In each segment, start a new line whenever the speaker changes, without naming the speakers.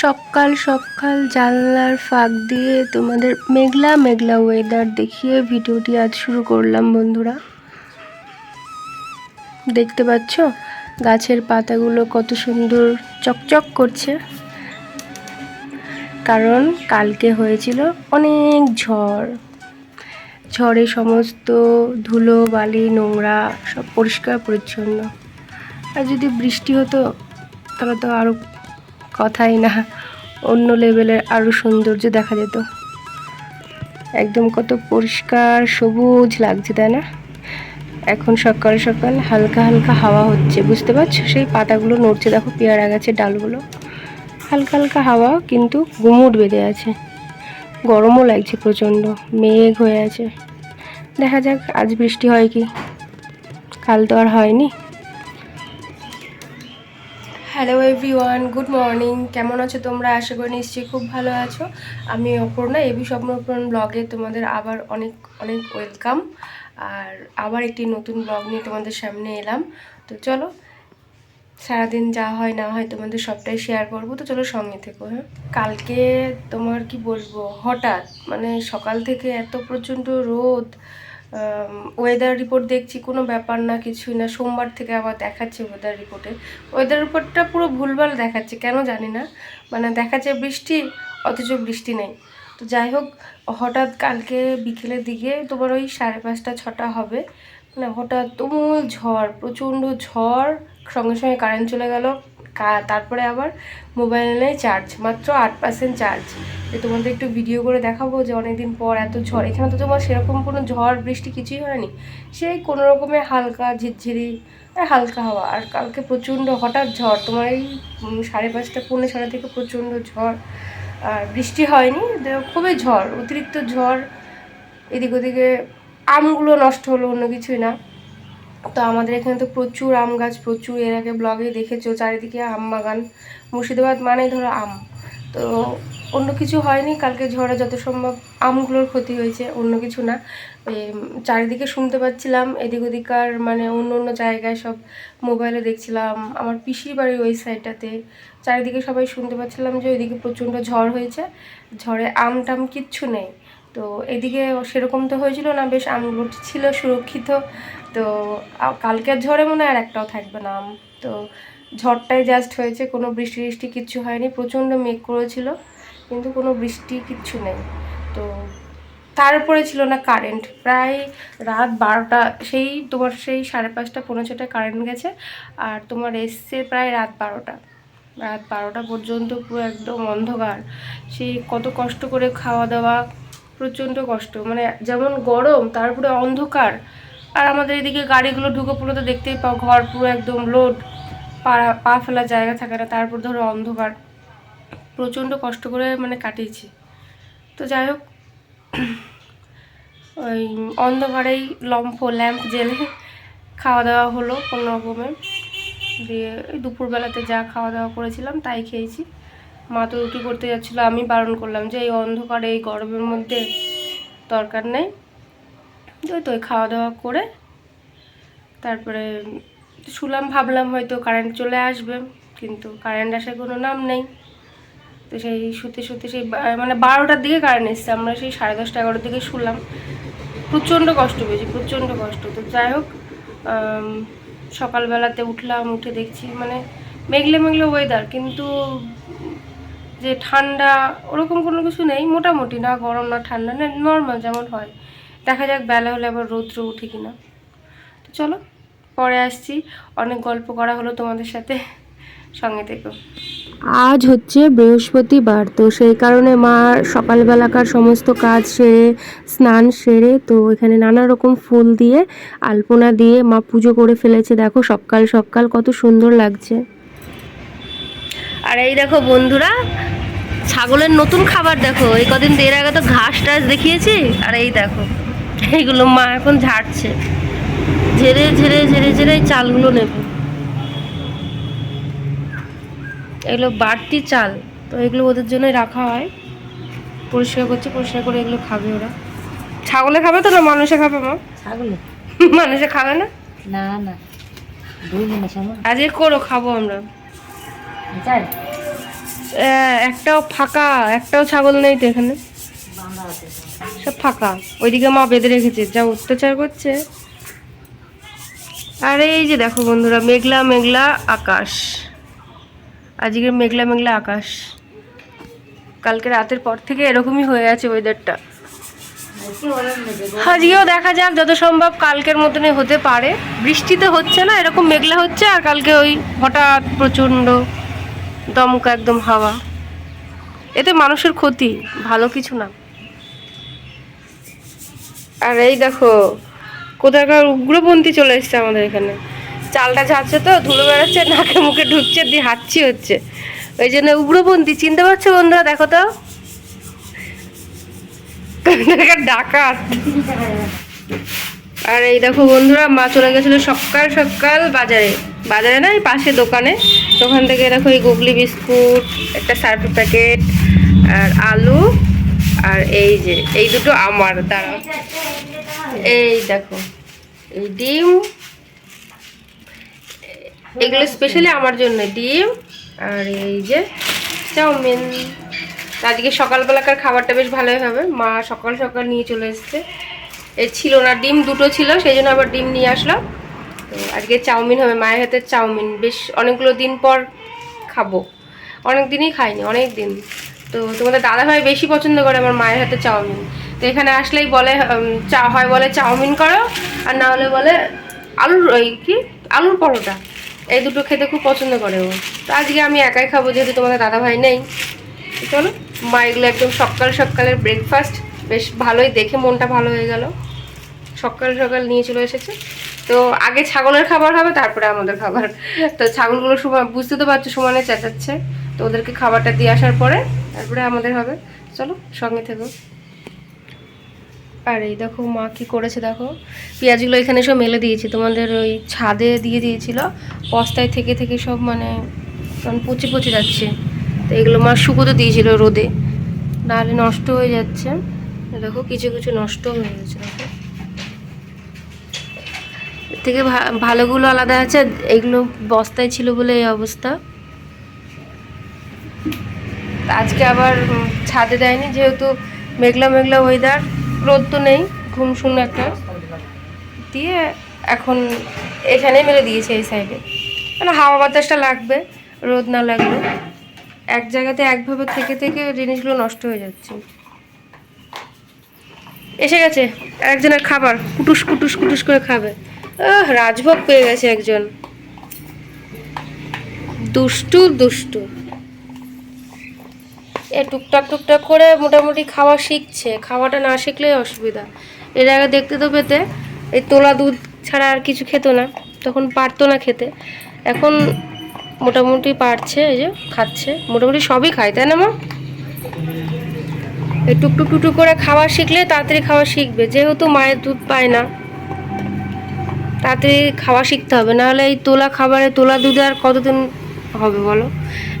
সকাল সকাল জানলার ফাঁক দিয়ে তোমাদের মেঘলা মেঘলা ওয়েদার দেখিয়ে ভিডিওটি আজ শুরু করলাম বন্ধুরা। দেখতে পাচ্ছ? গাছের পাতাগুলো কত সুন্দর চকচক করছে। কারণ কালকে হয়েছিল অনেক ঝড়। ঝড়ে সমস্ত ধুলো, বালি, নোংরা সব পরিষ্কার পরিচ্ছন্ন। আর যদি বৃষ্টি হতো, তাহলে তো আরও কথাই না। অন্য লেভেলের আরও সৌন্দর্য দেখা যেত। একদম কত পরিষ্কার সবুজ লাগছে, তাই না? এখন সকাল সকাল হালকা হালকা হাওয়া হচ্ছে, বুঝতে পারছ? সেই পাতাগুলো নড়ছে, দেখো পেয়ারা গাছের ডালগুলো। হালকা হালকা হাওয়া, কিন্তু গুমুট বেঁধে আছে। গরমও লাগছে প্রচণ্ড, মেঘ হয়ে আছে। দেখা যাক, আজ বৃষ্টি হয় কি? কাল তো আর হয়নি। হ্যালো এভরিওয়ান গুড মর্নিং কেমন আছো তোমরা? আশা করি নিশ্চয়ই খুব ভালো আছো। আমি অপর্ণা, এবি স্বপ্নপূরণ ব্লগে তোমাদের আবার অনেক অনেক ওয়েলকাম আর আবার একটি নতুন ব্লগ নিয়ে তোমাদের সামনে এলাম। তো চলো, সারাদিন যা হয় না হয় তোমাদের সবটাই শেয়ার করব। তো চলো সঙ্গে থেকো হ্যাঁ? কালকে তোমার কি বলব? হঠাৎ মানে সকাল থেকে এত প্রচণ্ড রোদ ওয়েদার রিপোর্ট দেখছি, কোনো ব্যাপার না, কিছুই না। সোমবার থেকে আবার দেখাচ্ছে ওয়েদার রিপোর্টে ওয়েদার রিপোর্টটা পুরো ভুলভাল দেখাচ্ছে, কেন জানি না। মানে দেখাচ্ছে বৃষ্টি, অথচ বৃষ্টি নেই। তো যাই হোক, হঠাৎ কালকে বিকেলের দিকে তোমার ওই সাড়ে পাঁচটা, ছটা হবে। মানে হঠাৎ তুমুল ঝড়, প্রচণ্ড ঝড়, সঙ্গে সঙ্গে কারেন্ট চলে গেল। তারপরে আবার মোবাইল চার্জ মাত্র আট পার্সেন্ট চার্জ তো তোমাদের একটু ভিডিও করে দেখাবো যে অনেকদিন পর এত ঝড়। এখানে তো তোমার সেরকম কোনো ঝড়, বৃষ্টি কিছুই হয়নি। সেই কোনো রকমের হালকা ঝিরঝিরি, আর হালকা হাওয়া। আর কালকে প্রচণ্ড হঠাৎ ঝড়, তোমার এই সাড়ে পাঁচটা, পৌনে ছটা থেকে প্রচণ্ড ঝড়। আর বৃষ্টি হয়নি খুবই ঝড়, অতিরিক্ত ঝড়। এদিক ওদিকে আমগুলো নষ্ট হলো, অন্য কিছুই না। তো আমাদের এখানে তো প্রচুর আম গাছ, প্রচুর, এর আগে ব্লগে দেখেছ, চারিদিকে আম বাগান। মুর্শিদাবাদ মানেই ধরো আম। তো অন্য কিছু হয়নি, কালকে ঝড়ে যত সম্ভব আমগুলোর ক্ষতি হয়েছে, অন্য কিছু না। চারিদিকে শুনতে পাচ্ছিলাম, এদিক ওদিকার মানে অন্য অন্য জায়গায় সব মোবাইলে দেখছিলাম। আমার পিসির বাড়ির ওই সাইডটাতে চারিদিকে সবাই শুনতে পাচ্ছিলাম যে ওইদিকে প্রচণ্ড ঝড় হয়েছে, ঝড়ে আম টাম কিচ্ছু নেই। তো এদিকে সেরকম তো হয়েছিল না, বেশ আমগুলো ছিল সুরক্ষিত। তো কালকের ঝড়ে মনে আর একটাও থাকবে না তো, ঝড়টাই জাস্ট হয়েছে, কোনো বৃষ্টি বৃষ্টি কিচ্ছু হয়নি, প্রচণ্ড মেঘ করেছিল, কিন্তু কোনো বৃষ্টি কিচ্ছু নেই। তো, তারপরে ছিল না কারেন্ট প্রায় রাত বারোটা, সেই তোমার সেই সাড়ে পাঁচটা পনেরো ছটায় কারেন্ট গেছে, আর তোমার এসছে প্রায় রাত বারোটা। রাত বারোটা পর্যন্ত পুরো একদম অন্ধকার, সেই কত কষ্ট করে খাওয়া দাওয়া, প্রচণ্ড কষ্ট মানে যেমন গরম তারপরে অন্ধকার আর আমাদের এদিকে গাড়িগুলো ঢুকে পড়লে তো দেখতেই পাও, ঘর পুরো একদম লোড পা পা ফেলার জায়গা থাকে না তারপর ধরো অন্ধকার। প্রচণ্ড কষ্ট করে মানে কাটিয়েছি। তো যাই হোক, ওই অন্ধকারেই লম্ফ, ল্যাম্প জেলে খাওয়া দাওয়া হলো কোনো রকমে দিয়ে দুপুরবেলাতে যা খাওয়া দাওয়া করেছিলাম তাই খেয়েছি। মা তো রুটি করতে যাচ্ছিল, আমি বারণ করলাম যে এই অন্ধকারে, এই গরমের মধ্যে দরকার নেই। ওই তো খাওয়া দাওয়া করে তারপরে শুলাম ভাবলাম হয়তো কারেন্ট চলে আসবে, কিন্তু কারেন্ট আসার কোনো নাম নেই। তো সেই শুতে শুতে সেই মানে বারোটার দিকে কারেন্ট এসছে, আমরা সেই সাড়ে দশটা এগারোটার দিকে শুলাম প্রচণ্ড কষ্ট পেয়েছি, প্রচণ্ড কষ্ট। তো যাই হোক সকালবেলাতে উঠলাম, উঠে দেখছি মানে মেঘলে মেঘলে ওয়েদার কিন্তু যে ঠান্ডা ওরকম কোনো কিছু নেই, মোটামুটি না গরম না ঠান্ডা, না নর্মাল যেমন হয়। দেখা যাক বেলা হলে আবার রৌদ্র উঠে কিনা। তো চলো পরে আসছি। অনেক গল্প করা হলো তোমাদের সাথে। সঙ্গে থেকো। আজ হচ্ছে বৃহস্পতিবার তো সেই কারণে মা সকালবেলাকার সমস্ত কাজ সেরে স্নান সেরে তো এখানে নানা রকম ফুল দিয়ে আলপনা দিয়ে মা পুজো করে ফেলেছে। দেখো সকাল সকাল কত সুন্দর লাগছে। আর এই দেখো বন্ধুরা ছাগলের নতুন খাবার দেখো। এই কদিন এর আগে তো ঘাস টাস দেখিয়েছি আর এই দেখো। এইগুলো মা এখন ঝাড়ছে। ঝেড়ে ঝেড়ে ঝেড়ে ঝেড়ে চালগুলো নেব। এগুলো বাড়তি চাল তো এগুলো ওদের জন্যই রাখা হয়। পরিষ্কার করছে পরিষ্কার করে এগুলো খাবে ওরা। ছাগলে খাবে তো না মানুষে খাবে মা?
ছাগলে
মানুষে খাবে না?
না না।
আজকে করো খাব আমরা। একটাও ফাঁকা একটাও ছাগল নেই তো এখানে।
সব।
ফাঁকা। ওইদিকে মা বেঁধে রেখেছে, যা অত্যাচার করছে। আর এই যে দেখো বন্ধুরা, মেঘলা মেঘলা আকাশ। আজকে মেঘলা মেঘলা আকাশ। কালকে রাতের পর থেকে এরকমই হয়ে আছে ওয়েদারটা। আজকেও দেখা যাক যত সম্ভব কালকের মতনই হতে পারে। বৃষ্টি তো হচ্ছে না, এরকম মেঘলা হচ্ছে, আর কালকে ওই হঠাৎ প্রচণ্ড দমকা একদম হাওয়া। এতে মানুষের ক্ষতি, ভালো কিছু না। আর এই দেখো, কোথাকার উগ্রপন্থী চলে এসছে আমাদের এখানে। চালটা ঝাড়ছে তো, ধুলো বেড়াচ্ছে নাকে মুখে ঢুকছে, দিয়ে হাঁচি হচ্ছে। ওই জন্য উগ্রপন্থী, চিনতে পারছ বন্ধুরা? দেখো তো। ডাকাত। আর এই দেখো বন্ধুরা, মা চলে গেছিল সকাল সকাল বাজারে। বাজারে না, এই পাশে দোকানে। দোকান থেকে দেখো এই গুগলি বিস্কুট, একটা সার্ফের প্যাকেট, আর আলু। আর এই যে, এই দুটো আমার, দাঁড়াও। এই দেখো, এই ডিম। এগুলো স্পেশালি আমার জন্য ডিম। আর এই যে চাউমিন। আজকে সকালবেলাকার খাবারটা বেশ ভালোই হবে। মা সকাল সকাল নিয়ে চলে এসছে। এ ছিল না, ডিম দুটো ছিল, সেই জন্য আবার ডিম নিয়ে আসলাম। তো আজকে চাউমিন হবে, মায়ের হাতের চাউমিন। বেশ অনেকগুলো দিন পর খাব। অনেক দিনই খাইনি, অনেক দিন। তো তোমাদের দাদাভাই বেশি পছন্দ করে আমার মায়ের হাতে চাউমিন। তো এখানে আসলেই বলে চা হয় বলে চাউমিন করো, আর না হলে বলে আলুর, ওই কি? আলুর পরোটা। এই দুটো খেতে খুব পছন্দ করে ও। তো আজকে আমি একাই খাব যেহেতু তোমাদের দাদাভাই নেই। চলো, মা এগুলো একদম সকাল সকালের ব্রেকফাস্ট বেশ ভালোই, দেখে মনটা ভালো হয়ে গেল। সকাল সকাল নিয়ে চলে এসেছে। তো আগে ছাগলের খাবার হবে, তারপরে আমাদের খাবার। তো ছাগলগুলো বুঝতে তো পারছ, সমানে চেঁচাচ্ছে। তো ওদেরকে খাবারটা দিয়ে আসার পরে তারপরে আমাদের হবে। চলো, সঙ্গে থেকো। আর এই দেখো মা কি করেছে, দেখো। পেঁয়াজগুলো এখানে সব মেলে দিয়েছে। তোমাদের ওই ছাদে দিয়ে দিয়েছিল। বস্তায় থেকে থেকে সব মানে কারণ পচে পচে যাচ্ছে। তো এগুলো মা শুকোতে দিয়েছিল রোদে। নাহলে নষ্ট হয়ে যাচ্ছে। দেখো, কিছু কিছু নষ্ট হয়ে গেছে, দেখো। থেকে ভালোগুলো আলাদা আছে। এগুলো বস্তায় ছিল বলে এই অবস্থা। আজকে আবার ছাদে দেয়নি, যেহেতু মেঘলা মেঘলা ওয়েদার রোদ তো নেই, ঘুম শূন্য একটা। দিয়ে এখন এখানে মেরে দিয়েছে এই সাইডে মানে হাওয়া বাতাসটা লাগবে, রোদ না লাগল। এক জায়গাতে একভাবে থেকে থেকে জিনিসগুলো নষ্ট হয়ে যাচ্ছে। এসে গেছে একজনের খাবার। কুটুস কুটুস কুটুস করে খাবে। রাজভোগ পেয়ে গেছে একজন। দুষ্টু দুষ্টু। এ টুকটাক টুকটাক করে মোটামুটি খাওয়া শিখছে। খাওয়াটা না শিখলেই অসুবিধা। এর আগে দেখতে তো পেতে, এই তোলা দুধ ছাড়া আর কিছু খেতো না। তখন পারতো না খেতে। এখন মোটামুটি পারছে, এই যে খাচ্ছে। মোটামুটি সবই খায়, তাই না মা? এই টুকটুক টুকটুক করে খাওয়া শিখলে তাড়াতাড়ি খাওয়া শিখবে। যেহেতু মায়ের দুধ পায় না, তাড়াতাড়ি খাওয়া শিখতে হবে। নাহলে এই তোলা খাবারে তোলা দুধে আর কতদিন হবে বলো?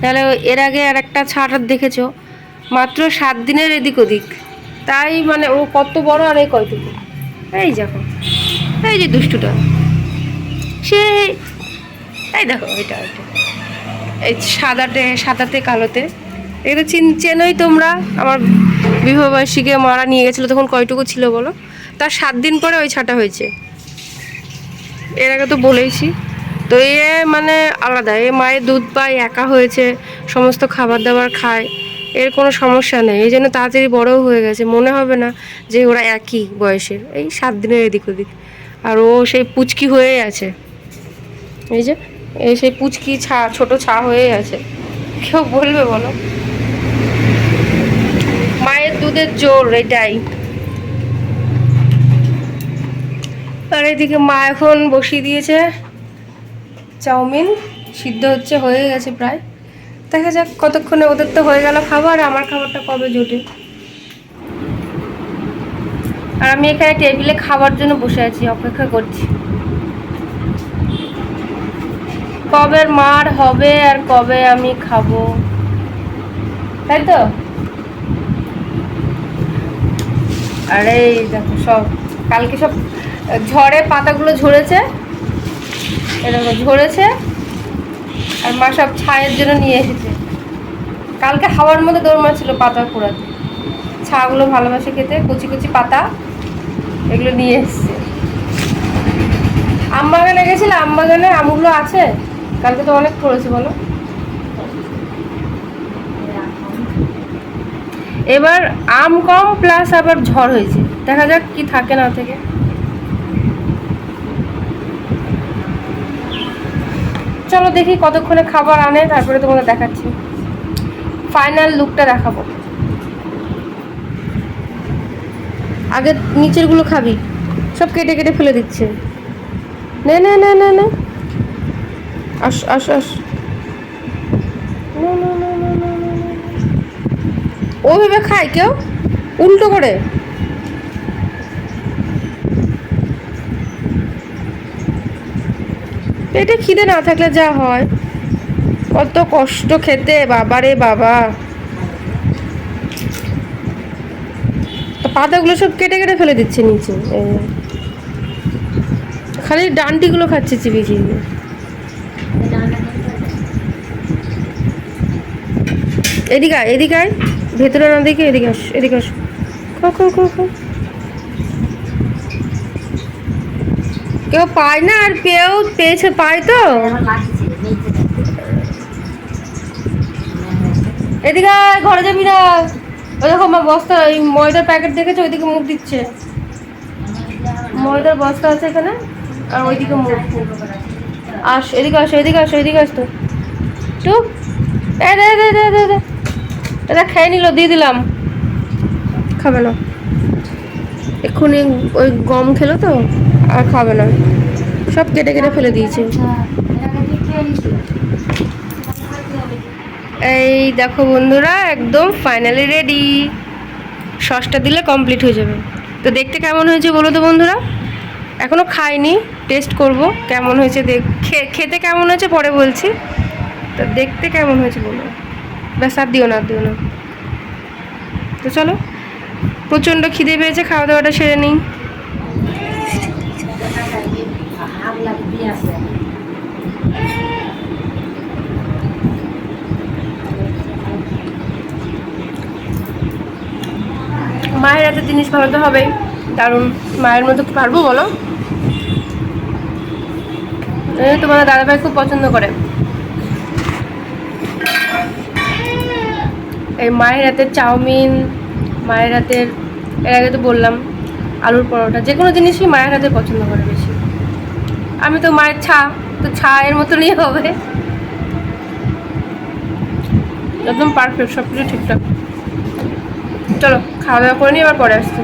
নাহলে এর আগে আর একটা ছাটার দেখেছ মাত্র সাত দিনের এদিক ওদিক। তাই মানে ও কত বড় আর এই কয়টুকু এই দেখো, এই যে দুষ্টুটা। সে, এই দেখো, এটা এটা। এই সাদাতে সাদাতে, কালোতে। এটা চিন, চেনোই তোমরা। আমার বিবাহবার্ষিকে মারা নিয়ে গেছিল তখন কয়টুকু ছিল বলো? তার সাত দিন পরে ওই ছাটা হয়েছে। এর আগে তো বলেইছি। তো এ মানে আলাদা। এ মায়ের দুধ পায়, একা হয়েছে, সমস্ত খাবার দাবার খায়। এর কোনো সমস্যা নেই। এই জন্য তাড়াতাড়ি বড়ও হয়ে গেছে। মনে হবে না যে ওরা একই বয়সের। এই সাত দিনের এদিক ওদিক। আর ও সেই পুচকি হয়েই আছে। এই যে, এই সেই পুচকি ছা, ছোট ছা হয়েই আছে। কেউ বলবে বলো? মায়ের দুধের জোর এটাই। আর এদিকে মা এখন বসিয়ে দিয়েছে চাউমিন। সিদ্ধ হচ্ছে, হয়ে গেছে প্রায়। দেখা যাক কতক্ষণে ওদের তো হয়ে গেল খাবার, আমার খাবারটা কবে জোটে। আর আমি এখানে টেবিলে খাবার জন্য বসে আছি, অপেক্ষা করছি। কবে মার হবে আর কবে আমি খাব। তাই তো? আরে দেখো সব, কালকে সব ঝড়ে পাতাগুলো ঝরেছে। এরকম ঝরেছে। আর মা সব ছায়ের জন্য নিয়ে এসেছে। কালকে হাওয়ার মধ্যে দৌড় ছিল পাতা পোড়াতে ছাগুলো ভালোবাসে খেতে, কচি কচি পাতা এগুলো নিয়ে এসছে। আম বাগানে গেছিলে আম বাগানে আমগুলো আছে? কালকে তো অনেক পড়েছে বলো। এবার আম কম প্লাস আবার ঝড় হয়েছে। দেখা যাক কি থাকে না থেকে। চলো দেখি কতক্ষণে খাবার আনে, তারপরে তোমাদের দেখাচ্ছি। ফাইনাল লুকটা দেখাবো। আগে নিচেরগুলো খাবি, সব কেটে কেটে ফেলে দিচ্ছে। নে নে নে নে নে। আস আস আস। ওইভাবে খায় কেউ? উল্টো করে। পেটে খিদে না থাকলে যা হয়। কত কষ্ট খেতে বাবা। রে বাবা পাতাগুলো সব কেটে কেটে ফেলে দিচ্ছে নিচে। খালি ডান্টিগুলো খাচ্ছে চিবি চিবি এদিকে এদিকে ভেতরে না দেখে এদিকে আস এদিকে আস। খাও খাও খাও খাও কেউ পায় না আর কেউ পেয়েছে, পায় তো? এদিকে ঘরে যাবি না। ওই দেখো আমার বস্তা, এই ময়দার প্যাকেট দেখেছ? ওইদিকে মুখ দিচ্ছে। ময়দার বস্তা আছে এখানে? আর ওইদিকে মুখ। আস, এদিকে আস এদিকে আস এদিকে আস তো। এ এটা খেয়ে নিল, দিয়ে দিলাম। খাবে না। এক্ষুনি ওই গম খেলো তো? আর খাবে না। সব কেটে কেটে ফেলে দিয়েছে। এই দেখো বন্ধুরা, একদম ফাইনালি রেডি সসটা দিলে কমপ্লিট হয়ে যাবে। তো দেখতে কেমন হয়েছে বলো তো বন্ধুরা? এখনও খাইনি টেস্ট করব কেমন হয়েছে দেখ খেতে কেমন হয়েছে পরে বলছি। তো দেখতে কেমন হয়েছে বলো। ব্যাস, আর দিও না দিও না। তো চলো, প্রচণ্ড খিদে পেয়েছে, খাওয়া দাওয়াটা সেরে নিই। মায়ের হাতে জিনিস ভালো তো হবেই কারণ মায়ের মতো পারব বলো? তোমার দাদাভাই খুব পছন্দ করে। এই মায়ের হাতের চাউমিন, মায়ের হাতের, এর আগে তো বললাম, আলুর পরোটা, যে কোনো জিনিসই মায়ের হাতে পছন্দ করে বেশি। আমি তো মায়ের ছা, তো ছা এর মতনই হবে। একদম পারফেক্ট সব কিছু ঠিকঠাক। চলো, খাওয়া দাওয়া করে নিয়ে আবার পরে আসছি।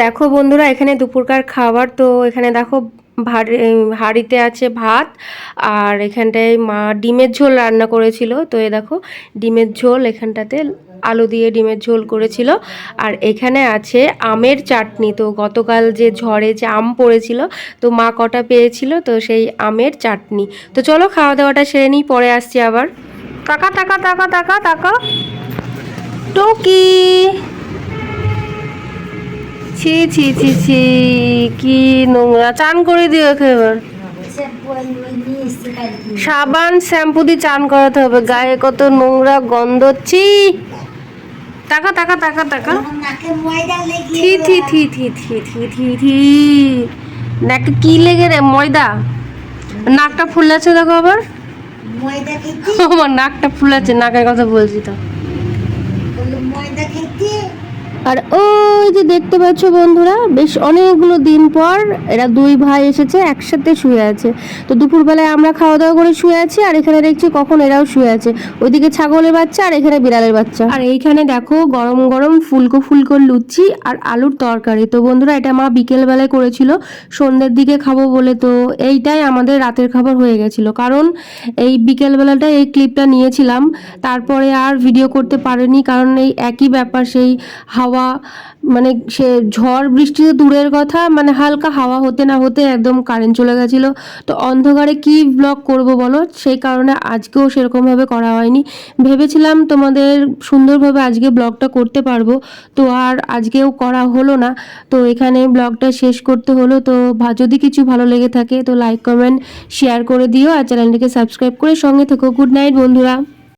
দেখো বন্ধুরা, এখানে দুপুরকার খাবার। তো এখানে দেখো হাঁড়িতে আছে ভাত, আর এখানটায় মা ডিমের ঝোল রান্না করেছিল। তো এ দেখো, ডিমের ঝোল, এখানটাতে আলু দিয়ে ডিমের ঝোল করেছিল। আর এখানে আছে আমের চাটনি। তো গতকাল যে ঝড়ে যে আম পড়েছিল, তো মা কটা পেয়েছিল? তো সেই আমের চাটনি। তো চলো খাওয়া দাওয়াটা সেরে নিই, পরে আসছি আবার। টাকা টাকা টাকা টাকা টাকা। টুকি। ছি ছি ছি ছি কি নোংরা। চান করে দিও একে এবার। সাবান শ্যাম্পু দিয়ে চান করাতে হবে। গায়ে কত নোংরা গন্ধ ছি। টাকা টাকা টাকা টাকা। থি থি থি থি থি থি থি থি নাকে কি লেগে রে? ময়দা? নাকটা ফুলাচ্ছে দেখো আবার। আমার নাকটা ফুলাচ্ছে নাকের কথা বলছি তো।
ময়দা খেতে?
আর ওই যে দেখতে পাচ্ছ বন্ধুরা, বেশ অনেকগুলো দিন পর এরা দুই ভাই এসেছে, একসাথে শুয়ে আছে। তো দুপুরবেলায় আমরা খাওয়া দাওয়া করে শুয়ে আছি, আর এখানে দেখছি কখন এরাও শুয়ে আছে। ওইদিকে ছাগলের বাচ্চা আর এখানে বিড়ালের বাচ্চা। আর এইখানে দেখো গরম গরম ফুলকো ফুলকো লুচি আর আলুর তরকারি। তো বন্ধুরা, এটা মা বিকেল বেলায় করেছিল, সন্ধ্যের দিকে খাব বলে। তো এইটাই আমাদের রাতের খাবার হয়ে গেছিল। কারণ এই বিকেল বেলাটা এই ক্লিপটা নিয়েছিলাম, তারপরে আর ভিডিও করতে পারিনি, কারণ এই একই ব্যাপার, সেই হাওয়া হাওয়া মানে সে ঝড় বৃষ্টি তো দূরের কথা মানে হালকা হাওয়া হতে না হতে একদম কারেন্ট চলে গেছিল। তো অন্ধকারে কি ব্লগ করব বলো? সেই কারণে আজকেও সেরকমভাবে করা হয়নি। ভেবেছিলাম তোমাদের সুন্দরভাবে আজকে ব্লগটা করতে পারব। তো আর আজকেও করা হলো না। তো এখানে ব্লগটা শেষ করতে হলো। তো যদি কিছু ভালো লেগে থাকে তো লাইক কমেন্ট শেয়ার করে দিও। আর চ্যানেলটিকে সাবস্ক্রাইব করে সঙ্গে থেকো। গুড নাইট বন্ধুরা।